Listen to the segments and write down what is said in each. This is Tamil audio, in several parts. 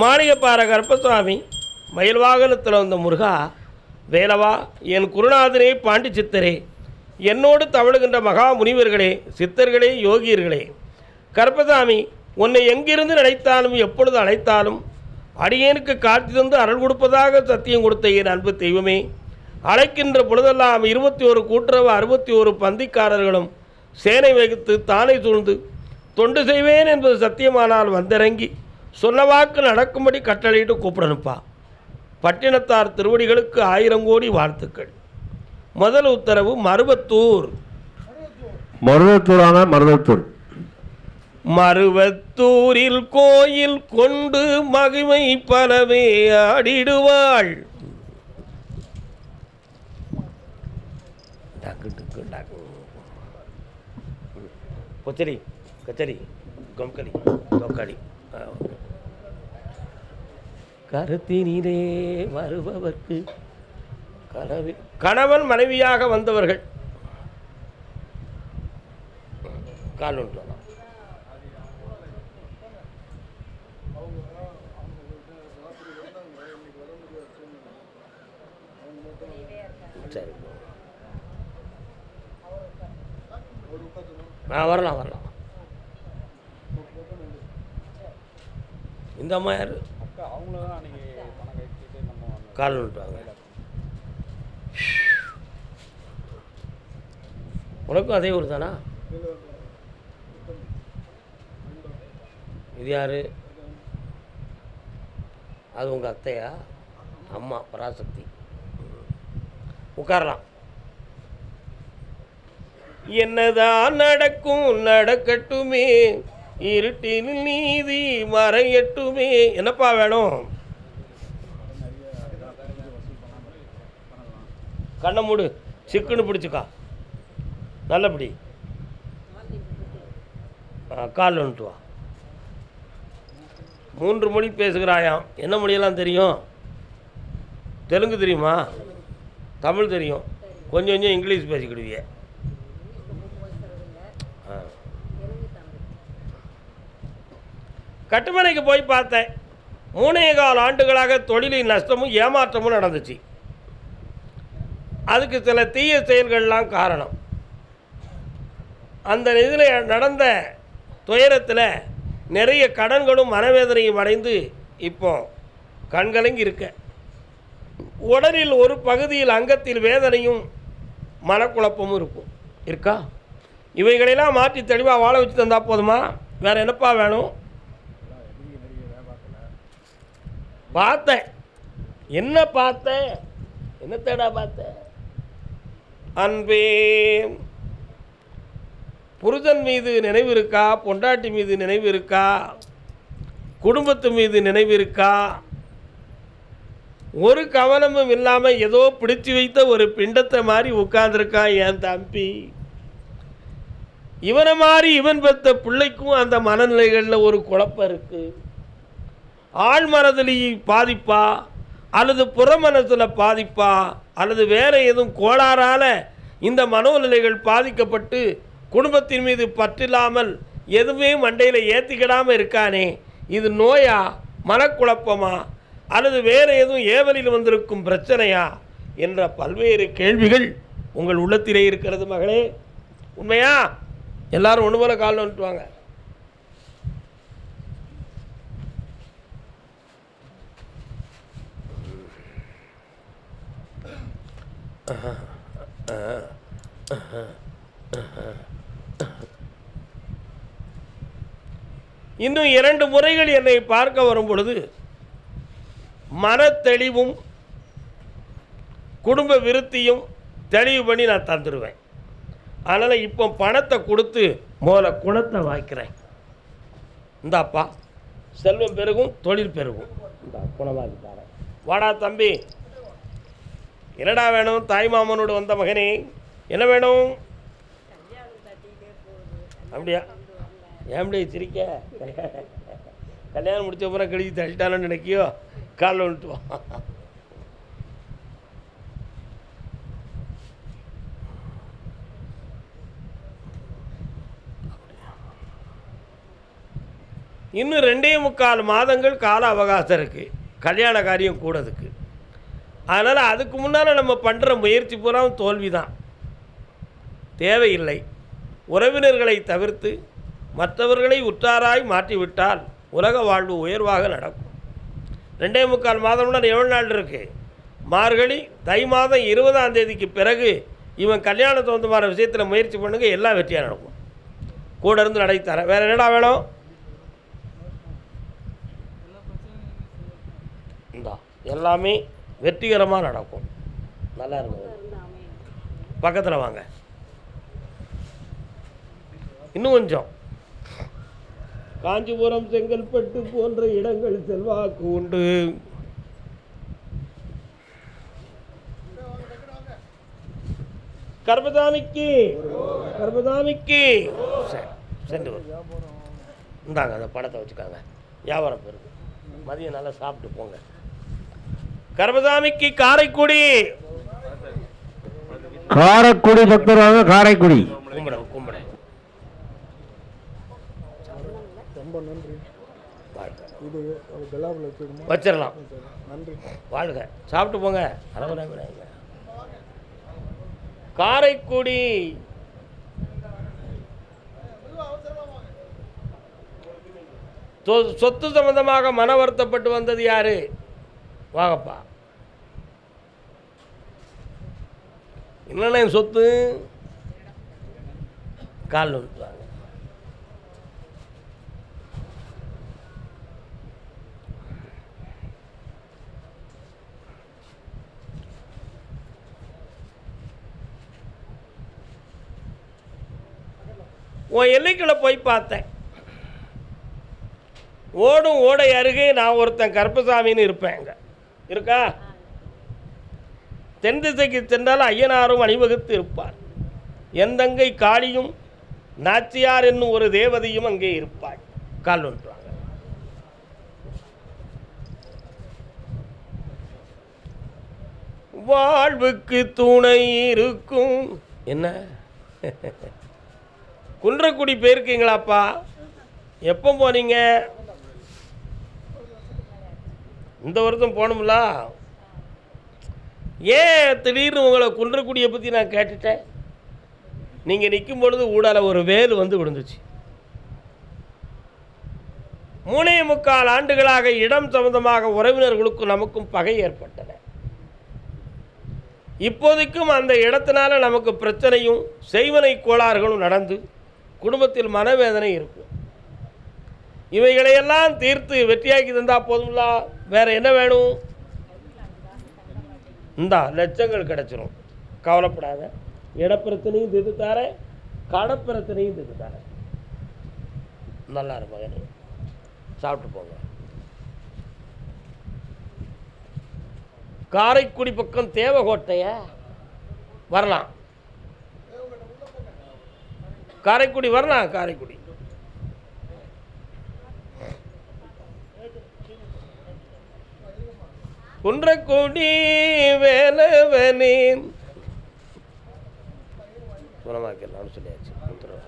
மாளிகைப்பாறை கருப்பசுவாமி மயில் வாகனத்தில் வந்த முருகா வேலவா என் குருநாதரே பாண்டி சித்தரே என்னோடு தவழுகின்ற மகா முனிவர்களே சித்தர்களே யோகியர்களே கருப்பசாமி உன்னை எங்கிருந்து நினைத்தாலும் எப்பொழுது அழைத்தாலும் அடியேனுக்கு காட்சி தந்து அருள் கொடுப்பதாக சத்தியம் கொடுத்த என் அன்பு தெய்வமே அழைக்கின்ற பொழுதெல்லாம் இருபத்தி ஒரு கூட்டுறவு அறுபத்தி ஒரு பந்திக்காரர்களும் சேனை வகித்து தானே சூழ்ந்து தொண்டு செய்வேன் என்பது சத்தியமானால் வந்திறங்கி சொன்ன வாக்கு நடக்கும்படி கட்டளையிட்டு கூப்பிடணுப்பா பட்டினத்தார் திருவடிகளுக்கு ஆயிரம் கோடி வாழ்த்துக்கள். முதல் உத்தரவு மருவத்தூர். மருதத்தூரான மருதத்தூர் மருவத்தூரில் கோயில் கொண்டு மகிமை பலவே ஆடிடுவாள். கொச்சரி கச்சரி கொம்கலி தொக்கடி. ஆ, ஓகே. கருத்தினிலே வருபவர்க்கு கனவு கணவன் மனைவியாக வந்தவர்கள். கால் ஒன்று வரலாம். சரி. ஆ வரலாம் வரலாம். இந்த அம்மா யார்? கால் விட்டுவாங்க உனக்கும் அதே ஊர் தானா? இது யாரு? அது உங்கள் அத்தையா? அம்மா பராசக்தி. உட்காரலாம். என்னதான் நடக்கும் நடக்கட்டுமே. இருட்டில் நீதி மறையட்டுமே. என்னப்பா வேணும்? கண்ணை மூடு. சிக்குன்னு பிடிச்சிக்கா. நல்லபடி. கால் வந்துட்டு வா. மூன்று மொழி பேசுகிறாயாம். என்ன மொழியெல்லாம் தெரியும்? தெலுங்கு தெரியுமா? தமிழ் தெரியும். கொஞ்சம் கொஞ்சம் இங்கிலீஷ் பேசிக்கிடுவியே ஆ கட்டுமனைக்கு போய் பார்த்தேன். மூணே கால் ஆண்டுகளாக தொழிலின் நஷ்டமும் ஏமாற்றமும் நடந்துச்சு. அதுக்கு சில தீய செயல்கள்லாம் காரணம். அந்த இதில் நடந்த துயரத்தில் நிறைய கடன்களும் மனவேதனையும் அடைந்து இப்போ கண்கலங்கி இருக்க. உடலில் ஒரு பகுதியில் அங்கத்தில் வேதனையும் மனக்குழப்பமும் இருக்கும். இருக்கா? இவைகளெல்லாம் மாற்றி தெளிவாக வாழ வச்சு தந்தால் போதுமா? வேற என்னப்பா வேணும்? பார்த்தேன். என்ன பார்த்தேன்? என்ன தேடா பார்த்தேன்? அன்பே புருஷன் மீது நினைவு இருக்கா? பொண்டாட்டி மீது நினைவு இருக்கா? குடும்பத்து மீது நினைவு இருக்கா? ஒரு கவனமும் இல்லாமல் ஏதோ பிடிச்சி வைத்த ஒரு பிண்டத்தை மாதிரி உட்கார்ந்துருக்கான் என் தம்பி. இவனை மாதிரி இவன் பெற்ற பிள்ளைக்கும் அந்த மனநிலைகளில் ஒரு குழப்பம் இருக்குது ஆழ் பாதிப்பா அல்லது புற பாதிப்பா அல்லது வேறு எதுவும் கோளாறால் இந்த மனோநிலைகள் பாதிக்கப்பட்டு குடும்பத்தின் மீது பற்றில்லாமல் எதுவுமே மண்டையில் ஏற்றிக்கிடாமல் இருக்கானே இது நோயா மனக்குழப்பமா அல்லது வேறு எதுவும் ஏவலில் வந்திருக்கும் பிரச்சனையா என்ற பல்வேறு கேள்விகள் உங்கள் உள்ளத்திலே இருக்கிறது மகளே. உண்மையா? எல்லாரும் ஒன்று போல காலில் வந்துட்டுவாங்க இன்னும் இரண்டு முறைகள் என்னை பார்க்க வரும் பொழுது மனத்தெளிவும் குடும்ப விருத்தியும் தெளிவு பண்ணி நான் தந்துடுவேன் அதனால் இப்போ பணத்தை கொடுத்து முதல்ல குணத்தை வாய்க்கிறேன். இந்தாப்பா செல்வம் பெருகும் தொழில் பெருகும். இந்த குணமாக்கி தரேன். வாடா தம்பி. என்னடா வேணும்? தாய் மாமனோடு வந்த மகனே என்ன வேணும்? அப்படியா? ஏன் சிரிக்க? கல்யாணம் முடிச்ச அப்புறம் கழிச்சு தள்ளிட்டானு நினைக்கியோ? காலில் வந்துட்டு இன்னும் ரெண்டே முக்கால் மாதங்கள் கால அவகாசம் இருக்குது கல்யாண காரியம் கூடதுக்கு. அதனால் அதுக்கு முன்னால் நம்ம பண்ணுற முயற்சி பூரா தோல்வி தான் தேவையில்லை. உறவினர்களை தவிர்த்து மற்றவர்களை உற்றாராய் மாற்றிவிட்டால் உலக வாழ்வு உயர்வாக நடக்கும். ரெண்டே முக்கால் மாதம்னா எவ்வளோ நாள் இருக்குது மார்கழி தை மாதம் இருபதாம் தேதிக்கு பிறகு இவன் கல்யாண சொந்தமான விஷயத்தில் முயற்சி பண்ணுங்க எல்லாம் வெற்றியாக நடக்கும். கூட இருந்து நடத்தி தரேன் வேறு என்னடா வேணும்? இந்தா எல்லாமே வெற்றிகரமாக நடக்கும். நல்லா இருக்கும் பக்கத்தில் வாங்க. இன்னும் கொஞ்சம். காஞ்சிபுரம் செங்கல்பட்டு போன்ற இடங்கள் செல்வாக்கு உண்டு. கர்மதாமிக்கு கர்மதாமிக்கு சரி சென்று இந்தாங்க அந்த படத்தை வச்சுக்காங்க. வியாபாரம் பெருகு மதியம் நல்லா சாப்பிட்டு போங்க. கர்மதாமிக்கு காரைக்குடி. காரைக்குடி பக்தர் வாங்க காரைக்குடி. கும்பிட கும்பிட. ரொம்ப நன்றி. இது வச்சுக்கணுமா வச்சிடலாம். நன்றி. வாழ்க. சாப்பிட்டு போங்க. காரைக்குடி. சொ- சொத்து சம்பந்தமாக மன வருத்தப்பட்டு வந்தது யாரு? வாங்கப்பா. என்னென்ன சொத்து? காலில் வந்துட்டாங்க உன் எல்லைக்குள்ளே போய் பார்த்தேன். ஓடும் ஓடை அருகே நான் ஒருத்தன் கருப்பசாமின்னு இருப்பேன் அங்கே. இருக்கா? தென் திசைக்கு சென்றால் ஐயனாரும் அணிவகுத்து இருப்பார். எந்தங்கை காளியும் நாச்சியார் என்னும் ஒரு தேவதையும் அங்கே இருப்பாள். கால் வந்துருவாங்க வாழ்வுக்கு துணை இருக்கும். என்ன? குன்றக்குடி போயிருக்கீங்களாப்பா? எப்போ போனீங்க? இந்த வருஷம் போகணும்ல? ஏன் திடீர்னு உங்களை குன்றக்குடியை பற்றி நான் கேட்டுட்டேன்? நீங்கள் நிற்கும் பொழுது ஊடால ஒரு வேல் வந்து விழுந்துச்சு. மூணே முக்கால் ஆண்டுகளாக இடம் சம்பந்தமாக உறவினர்களுக்கும் நமக்கும் பகை ஏற்பட்டன. இப்போதைக்கும் அந்த இடத்தினால நமக்கு பிரச்சனையும் செய்வனை கோளாறுகளும் நடந்து குடும்பத்தில் மனவேதனை இருக்கும். இவைகளையெல்லாம் தீர்த்து வெற்றியாக்கி தந்தால் போதும்ல? வேறு என்ன வேணும்? இந்தா லட்சங்கள் கிடைச்சிரும். கவலைப்படாத. இடப்பிரச்சனையும் தீர்த்து தரேன் கடப்பிரச்சனையும் தீர்த்து தரேன் நல்லா இருக்கும் சாப்பிட்டு போங்க. காரைக்குடி பக்கம் தேவகோட்டைய வரலாம். காரைக்குடி வரலாம் காரைக்குடி. குன்ற வேலவனே குணமாக்கலாம்னு சொல்லியாச்சு. உத்தரவு.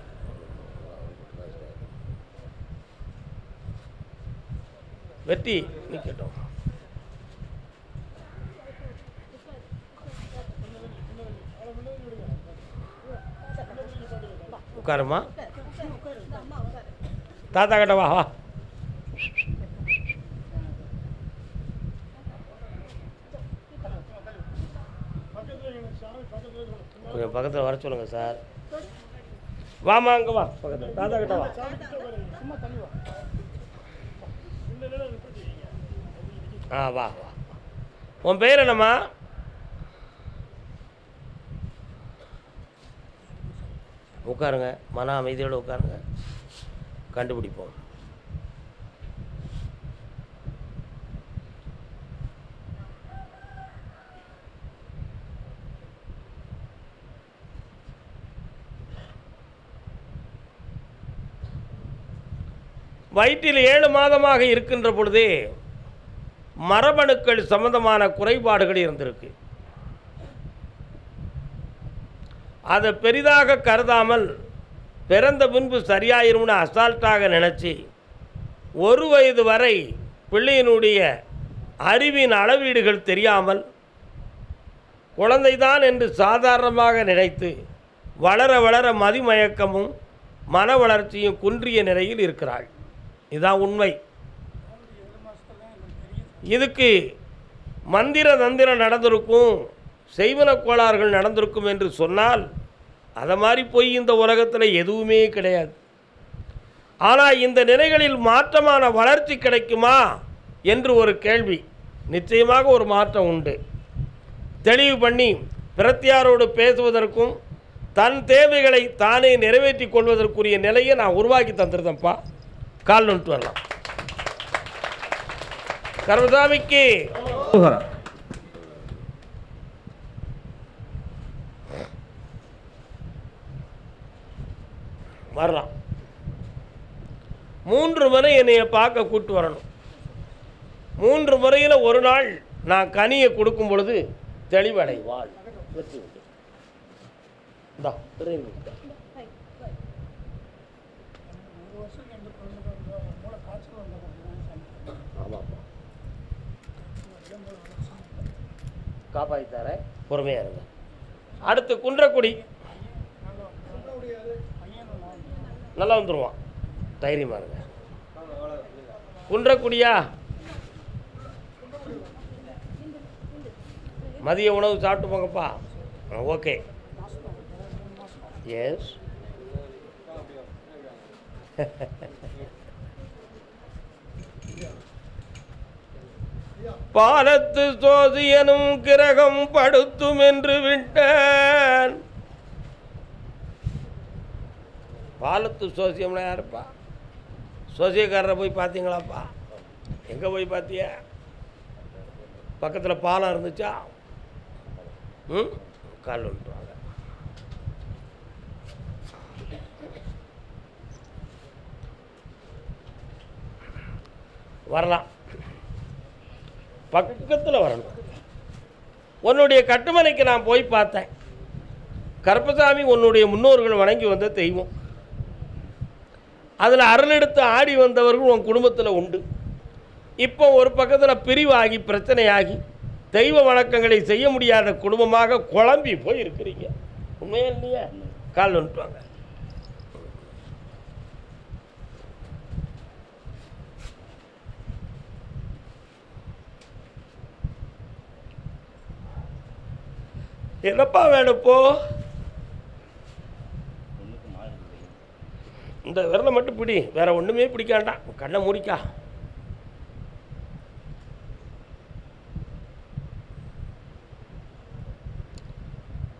வெற்றி நிற்கட்டும் உட்காருமா? தாத்தா கிட்ட வா வா கொஞ்சம் பக்கத்தில் வர சொல்லுங்கள் சார். வாமா அங்கே வா. பக்கத்தில். தாத்தா கிட்ட வா. ஆ வா வா. உன் பேர் என்னம்மா? உட்காருங்க. மன அமைதியோடு உட்காருங்க. கண்டுபிடிப்போம். வயிற்றில் ஏழு மாதமாக இருக்கின்ற பொழுதே மரபணுக்கள் சம்பந்தமான குறைபாடுகள் இருந்திருக்கு. அதை பெரிதாக கருதாமல் பிறந்த பின்பு சரியாயிரும்னு அசால்ட்டாக நினச்சி ஒரு வயது வரை பிள்ளையினுடைய அறிவின் அளவீடுகள் தெரியாமல் குழந்தைதான் என்று சாதாரணமாக நினைத்து வளர வளர மதிமயக்கமும் மன வளர்ச்சியும் குன்றிய நிலையில் இருக்கிறாள். இதுதான் உண்மை. இதுக்கு மந்திர தந்திரம் நடந்திருக்கும் செய்வன கோளாறுகள் நடந்திருக்கும் என்று சொன்னால் அதை மாதிரி போய் இந்த உலகத்தில் எதுவுமே கிடையாது. ஆனால் இந்த நிலைகளில் மாற்றமான வளர்ச்சி கிடைக்குமா என்று ஒரு கேள்வி. நிச்சயமாக ஒரு மாற்றம் உண்டு. தெளிவு பண்ணி பிரத்தியாரோடு பேசுவதற்கும் தன் தேவைகளை தானே நிறைவேற்றி கொள்வதற்குரிய நிலையை நான் உருவாக்கி தந்துருந்தேன்ப்பா. கால் நொட்டு வரலாம். கர்மசாமிக்கு. வரலாம். மூன்று முறை என்னைய பார்க்க கூட்டு வரணும். மூன்று முறையில் ஒரு நாள் நான் கனியை கொடுக்கும் பொழுது தெளிவடைவாள். வெற்றி உண்டு இந்தா, காப்பாற்றி தரேன் பொறுமையாக இருங்க. அடுத்து குன்றக்குடி. நல்லா வந்துடுவான் தைரியமாக இருங்க. குன்றக்குடியா? மதிய உணவு சாப்பிட்டு போங்கப்பா. ஓகே. எஸ் பாலத்து சோதியனும் கிரகம் படுத்தும் என்று விட்டான். பாலத்து சோசியம்னா யாருப்பா? சோசியக்காரரை போய் பார்த்தீங்களாப்பா? எங்கே போய் பார்த்திய? பக்கத்தில் பாலம் இருந்துச்சா? ம்? கால் வந்துட்டு வரலாம். பக்கத்தில் வரணும். உன்னுடைய கட்டுமனைக்கு நான் போய் பார்த்தேன். கருப்பசாமி உன்னுடைய முன்னோர்கள் வணங்கி வந்த தெய்வம். அதில் அருளெடுத்து ஆடி வந்தவர்கள் உன் குடும்பத்தில் உண்டு. இப்போ ஒரு பக்கத்தில் பிரிவாகி பிரச்சனையாகி தெய்வ வணக்கங்களை செய்ய முடியாத குடும்பமாக குழம்பி போய் இருக்கிறீங்க உண்மையா இல்லையா? கால் வந்துட்டுவாங்க என்னப்பா வேணும் இப்போ? இந்த விரலை மட்டும் பிடி வேற ஒன்றுமே பிடிக்காண்டாம் கண்ணை மூடிக்கா.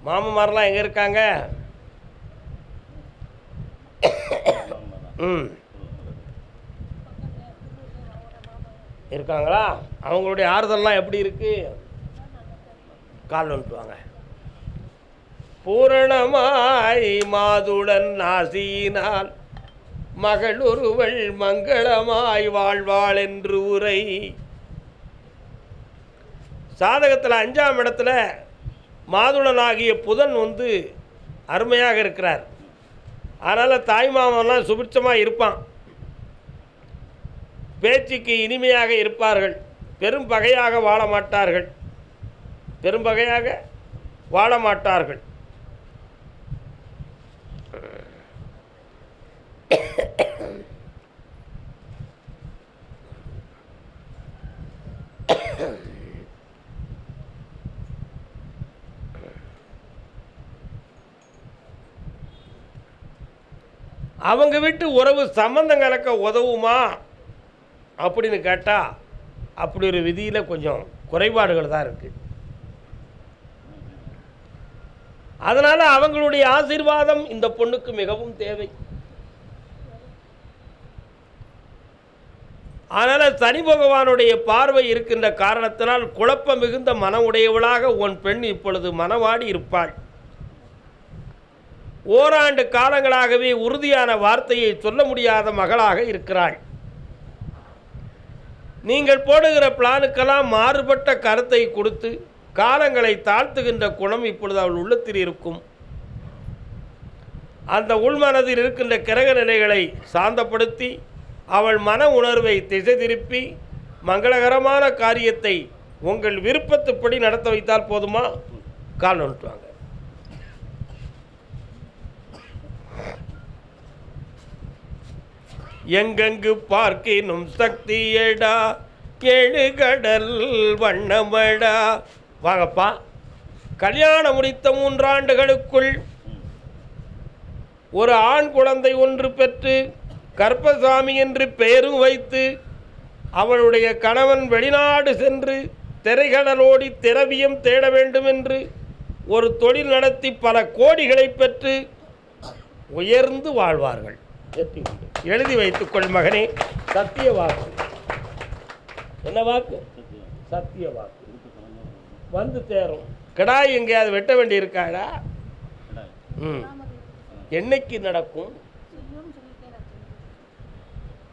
மாமன்மாரெலாம் எங்கே இருக்காங்க? ம். இருக்காங்களா? அவங்களுடைய ஆறுதல்லாம் எப்படி இருக்கு? கால் வந்துட்டு வாங்க. பூரணமாய் மாதுடன் நாசியினால் மகளொருவள் மங்களமாய் வாழ்வாள் என்று உரை. சாதகத்தில் அஞ்சாம் இடத்துல மாதுளனாகிய புதன் வந்து அருமையாக இருக்கிறார். அதனால் தாய்மாமன்லாம் சுபிட்சமாக இருப்பான். பேச்சுக்கு இனிமையாக இருப்பார்கள். பெரும் பகையாக வாழ மாட்டார்கள். பெரும் வாழ மாட்டார்கள். அவங்க வீட்டு உறவு சம்மந்தம் கலக்க உதவுமா அப்படின்னு கேட்டால் அப்படி ஒரு விதியில் கொஞ்சம் குறைபாடுகள் தான் இருக்குது அதனால் அவங்களுடைய ஆசீர்வாதம் இந்த பொண்ணுக்கு மிகவும் தேவை. அதனால் சனி பகவானுடைய பார்வை இருக்கின்ற காரணத்தினால் குழப்பம் மிகுந்த மன உடையவளாக உன் பெண் இப்பொழுது மனவாடி இருப்பாள். ஓராண்டு காலங்களாகவே உறுதியான வார்த்தையை சொல்ல முடியாத மகளாக இருக்கிறாள். நீங்கள் போடுகிற பிளானுக்கெல்லாம் மாறுபட்ட கருத்தை கொடுத்து காலங்களை தாழ்த்துகின்ற குணம் இப்பொழுது அவள் உள்ளத்தில் இருக்கும். அந்த உள்மனதில் இருக்கின்ற கிரக நிலைகளை சாந்தப்படுத்தி அவள் மன உணர்வை திசை திருப்பி மங்களகரமான காரியத்தை உங்கள் விருப்பத்துப்படி நடத்த வைத்தால் போதுமா? கால் நோட்டுவாங்க எங்கெங்கு பார்க்கினும் சக்தியடா கெழுகடல் வண்ணமடா வாங்கப்பா கல்யாணம் முடித்த மூன்றாண்டுகளுக்குள் ஒரு ஆண் குழந்தை ஒன்று பெற்று கற்பசாமி என்று பெயரும் வைத்து அவளுடைய கணவன் வெளிநாடு சென்று திரைகடலோடி திரவியம் தேட வேண்டும் என்று ஒரு தொழில் நடத்தி பல கோடிகளை பெற்று உயர்ந்து வாழ்வார்கள் வெற்றி உண்டு. எழுதி வைத்துக்கொள் மகனே. சத்திய வாக்கு. என்ன வாக்கு? சத்திய வாக்கு. வந்து சேரும் கிடாய் எங்கேயாவது வெட்ட வேண்டி இருக்காடா ம். என்னைக்கு நடக்கும்?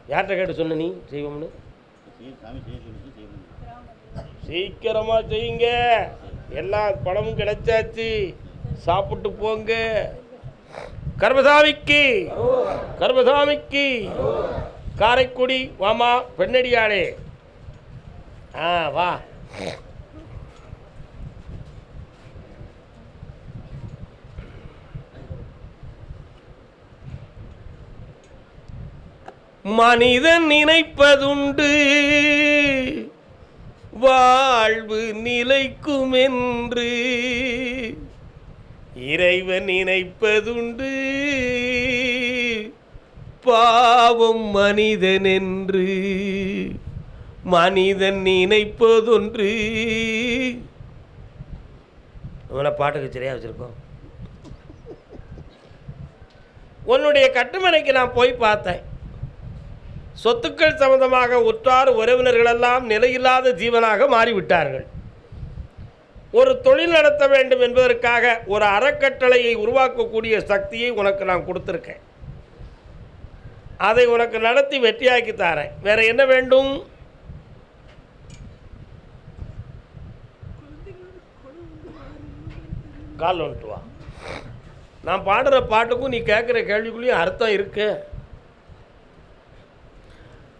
யார்கிட்ட கேட்டு சொன்ன நீ? செய்வோம்னு. சீக்கிரமா செய்யுங்க. எல்லா பணமும் கிடைச்சாச்சு. சாப்பிட்டு போங்க. கர்மசாமிக்கு. கர்மசாமிக்கு. காரைக்குடி வாமா பெண்ணடியாளே. ஆ வா. மனிதன் நினைப்பதுண்டு. வாழ்வு நிலைக்கும் என்று இறைவன் நினைப்பதுண்டு பாவம் மனிதன் என்று மனிதன் நினைப்பதொன்று இவனை பாட்டுக்கு சரியா வச்சுருக்கோம். உன்னுடைய கட்டுமனைக்கு நான் போய் பார்த்தேன். சொத்துக்கள் சம்பந்தமாக உற்றார் உறவினர்களெல்லாம் நிலையில்லாத ஜீவனாக மாறிவிட்டார்கள். ஒரு தொழில் நடத்த வேண்டும் என்பதற்காக ஒரு அறக்கட்டளையை உருவாக்கக்கூடிய சக்தியை உனக்கு நான் கொடுத்துருக்கேன். அதை உனக்கு நடத்தி வெற்றியாக்கி தாரேன். வேற என்ன வேண்டும்? கால் வந்துட்டு வா. நான் பாடுற பாட்டுக்கும் நீ கேட்குற கேள்விக்குள்ளேயும் அர்த்தம் இருக்கு.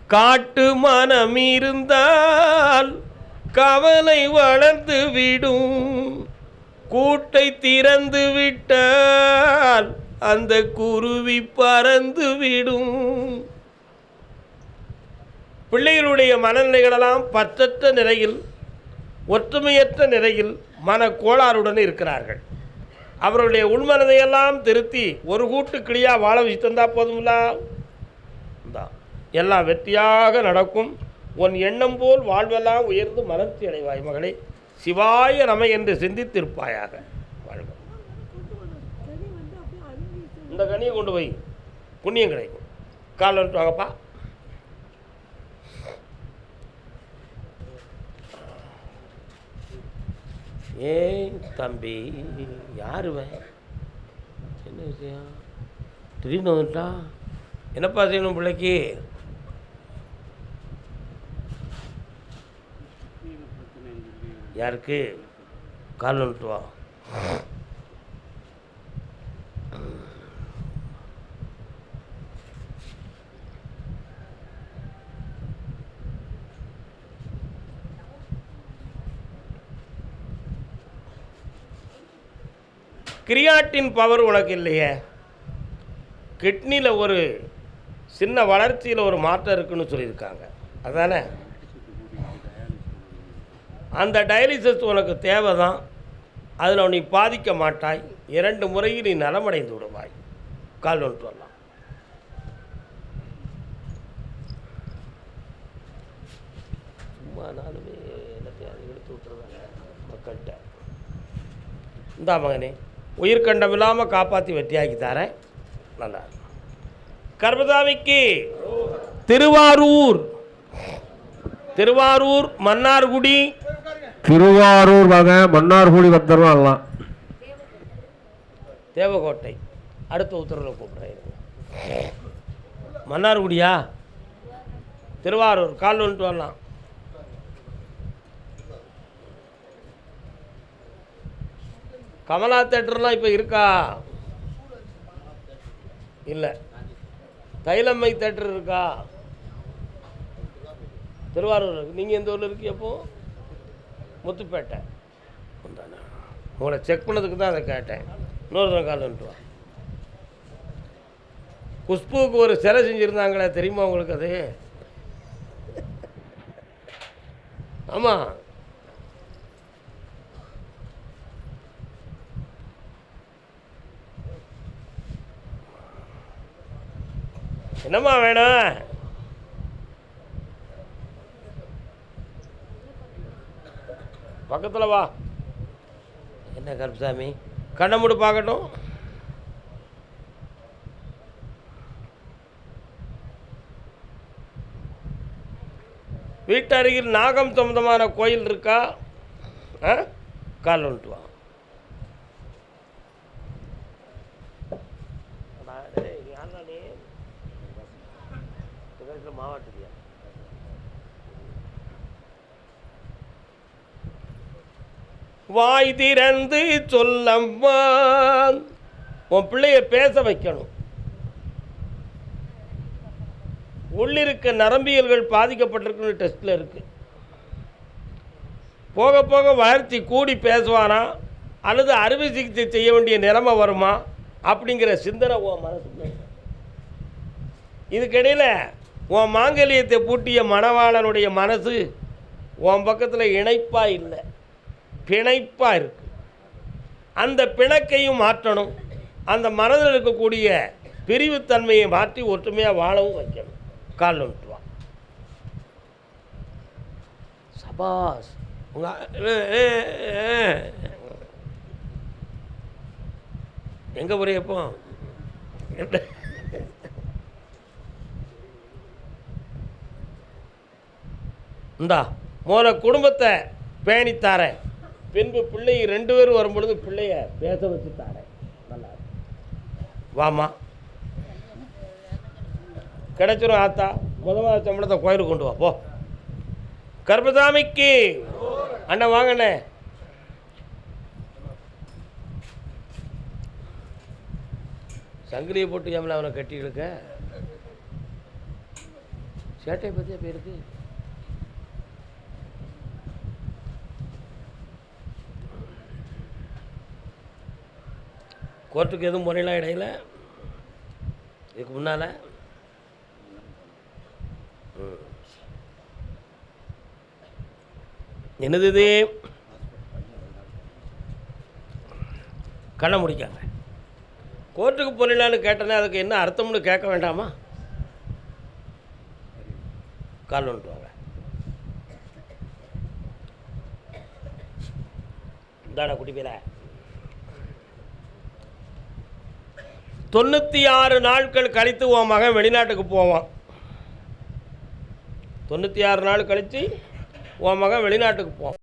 காட்டு மனம் இருந்தால் கவலை வளர்ந்து விடும். கூட்டை திறந்து விட்டால் அந்த குருவி பறந்து விடும். பிள்ளைகளுடைய மனநிலைகளெல்லாம் பற்றற்ற நிலையில் ஒற்றுமையற்ற நிலையில் மன கோளாறுடன் இருக்கிறார்கள். அவருடைய உள்மனதையெல்லாம் திருத்தி ஒரு கூட்டு கிளியாக வாழ வச்சு தந்தால் போதுங்களா தான் எல்லாம் வெற்றியாக நடக்கும். உன் எண்ணம் போல் வாழ்வெல்லாம் உயர்ந்து மலர்ச்சி அடைவாய் மகளே. சிவாய நம என்று சிந்தித்திருப்பாயாக. வாழ்க. இந்த கனியை கொண்டு போய் புண்ணியம் கிடைக்கும். கால் வந்துட்டு வாங்கப்பா. ஏய் தம்பி? யாருவன் என்ன விஷயம்? திடீர்னு வந்துட்டா என்னப்பா செய்யணும் பிள்ளைக்கு? யாருக்கு? கால் வந்துட்டு வா. கிரியாட்டின் பவர் உனக்கு இல்லையே. கிட்னியில் ஒரு சின்ன வளர்ச்சியில் ஒரு மாற்றம் இருக்குன்னு சொல்லியிருக்காங்க. அதானே? அந்த டயாலிசிஸ் உனக்கு தேவை தான் அதில் நீ பாதிக்க மாட்டாய். இரண்டு முறையில் நீ நலமடைந்து விடுவாய். கால் ஒன்று வரலாம். சும்மா நானுமே எல்லாத்தையும் எடுத்து விட்டுருவாங்க மக்கள்கிட்ட. இந்தா மகனே உயிர்கண்டம் இல்லாமல் காப்பாற்றி வெற்றியாக்கி தரேன். நல்லா இருக்கு. கர்மசாமிக்கு திருவாரூர். திருவாரூர் மன்னார்குடி. திருவாரூர் வாங்க மன்னார்குடி எல்லாம் தேவகோட்டை. அடுத்த உத்தரவில் கூப்பிட்றேன். மன்னார்குடியா? திருவாரூர் கால் வந்துட்டு வரலாம். கமலா தேட்டர்லாம் இப்போ இருக்கா? இல்லை. தைலம்மை தேட்டர் இருக்கா? திருவாரூர் இருக்குது நீங்கள் எந்த ஊரில் இருக்கீங்க அப்போ? முத்துப்பேட்டை. உங்களை செக் பண்ணதுக்கு தான் அதை கேட்டேன். இன்னொரு காலன்ட்டுவா குஷ்புவுக்கு ஒரு சிலை செஞ்சுருந்தாங்களே தெரியுமா உங்களுக்கு அது? ஆமாம் என்னம்மா வேணும்? பக்கத்தில் வா. என்ன கருப்பசாமி? கண்ணை மூடு பார்க்கட்டும். வீட்டு அருகில் நாகம் சம்பந்தமான கோயில் இருக்கா? ஆ? கால் வந்துட்டு வா. மாவட்டத்தியா வாய் திறந்து சொல்லம்மா. உன் பிள்ளைய பேச வைக்கணும். உள்ளிருக்க நரம்பியல்கள் பாதிக்கப்பட்டிருக்குன்னு டெஸ்ட்டில் இருக்கு. போக போக வளர்த்தி கூடி பேசுவானா? அல்லது அறுவை சிகிச்சை செய்ய வேண்டிய நிலைமை வருமா? அப்படிங்கிற சிந்தனை உன் மனசுக்குள்ள இதுக்கிடையில் உன் மாங்கல்யத்தை பூட்டிய மணவாளனுடைய மனசு உன் பக்கத்தில் இணைப்பாக இல்லை. பிணைப்பாக இருக்குது அந்த பிணக்கையும் மாற்றணும். அந்த மனதில் இருக்கக்கூடிய பிரிவுத்தன்மையை மாற்றி ஒற்றுமையாக வாழவும் வைக்கணும். காலில் விட்டுவான் சபாஸ் எங்கே போறியப்போ இந்தா முதல்ல குடும்பத்தை பேணித்தாரேன். பின்பு பிள்ளை ரெண்டு பேரும் வரும்பொழுது பிள்ளைய பேச வச்சு தாரேன். நல்லா வாமா கிடைச்சிரும் ஆத்தா. முதல்ல சம்பளத்தை கோயிலுக்கு கொண்டு வா போ. கருப்பசாமிக்கு. அண்ணன் வாங்கண்ணே. சங்கிலியை போட்டு ஏமல அவனை கட்டி இழுக்க சேட்டையை பற்றியா பேருக்கு? கோர்ட்டுக்கு எதுவும் முறையெல்லாம் இடையில? இதுக்கு முன்னால்? என்னது இது? கண்ணை முடிக்காங்க கோர்ட்டுக்கு போனீங்களான்னு கேட்டேனே அதுக்கு என்ன அர்த்தம்னு கேட்க வேண்டாமா? கால் வந்துட்டுவாங்க இந்தாடா குட்டி தொண்ணூற்றி ஆறு நாட்கள் கழித்து உன் மகன் வெளிநாட்டுக்கு போவான். தொண்ணூற்றி ஆறு நாள் கழித்து உன் மகன் வெளிநாட்டுக்கு போவான்.